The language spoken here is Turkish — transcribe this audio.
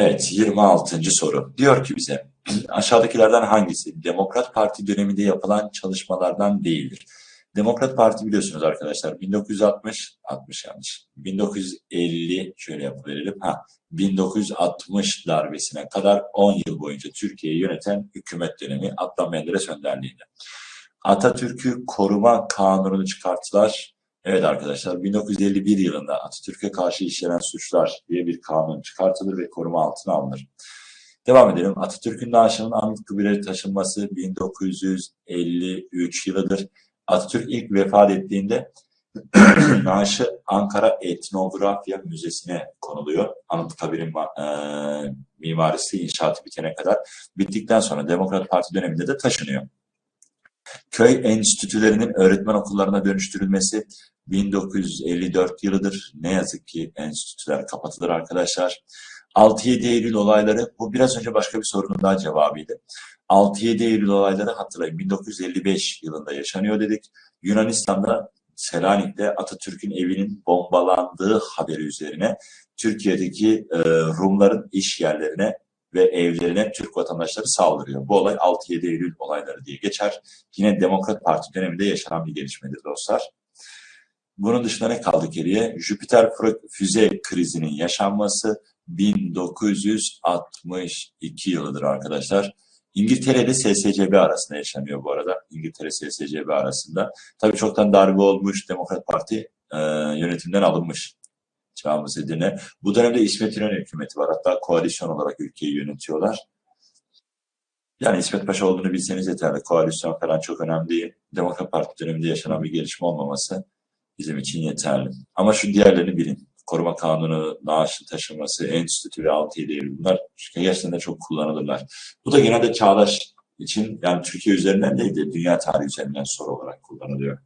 Evet, 26. soru. Diyor ki bize, aşağıdakilerden hangisi Demokrat Parti döneminde yapılan çalışmalardan değildir? Demokrat Parti biliyorsunuz arkadaşlar 1960, 60 yanlış, 1950 şöyle yapıverelim, ha 1960 darbesine kadar 10 yıl boyunca Türkiye'yi yöneten hükümet dönemi Adnan Menderes önderliğinde. Atatürk'ü koruma kanunu çıkarttılar. Evet arkadaşlar 1951 yılında Atatürk'e karşı işlenen suçlar diye bir kanun çıkartılır ve koruma altına alınır. Devam edelim. Atatürk'ün naaşının Anıtkabir'e taşınması 1953 yılıdır. Atatürk ilk vefat ettiğinde naaşı Ankara Etnografya Müzesi'ne konuluyor. Anıtkabir'in e, mimarisi inşaatı bitene kadar. Bittikten sonra Demokrat Parti döneminde de taşınıyor. Köy enstitülerinin öğretmen okullarına dönüştürülmesi 1954 yılıdır. Ne yazık ki enstitüler kapatılır arkadaşlar. 6-7 Eylül olayları, bu biraz önce başka bir sorunun daha cevabıydı. 6-7 Eylül olayları hatırlayın 1955 yılında yaşanıyor dedik. Yunanistan'da Selanik'te Atatürk'ün evinin bombalandığı haberi üzerine Türkiye'deki e, Rumların iş yerlerine ve evlerine Türk vatandaşları saldırıyor. Bu olay 6-7 Eylül olayları diye geçer. Yine Demokrat Parti döneminde yaşanan bir gelişmedir dostlar. Bunun dışında ne kaldı geriye? Jüpiter füze krizinin yaşanması 1962 yılıdır arkadaşlar. İngiltere'de SSCB arasında yaşanıyor bu arada. İngiltere SSCB arasında. Tabii çoktan darbe olmuş. Demokrat Parti e, yönetimden alınmış. Çağımız edine. Bu dönemde İsmet İnönü hükümeti var. Hatta koalisyon olarak ülkeyi yönetiyorlar. Yani İsmet Paşa olduğunu bilseniz yeterli. Koalisyon falan çok önemli değil. Demokrat Parti döneminde yaşanan bir gelişme olmaması bizim için yeterli. Ama şu diğerlerini bilin. Koruma kanunu, naaşın taşınması, enstitü ve altı değil bunlar gerçekten de çok kullanılırlar. Bu da genelde çağdaş için yani Türkiye üzerinden değil de dünya tarihi üzerinden soru olarak kullanılıyor.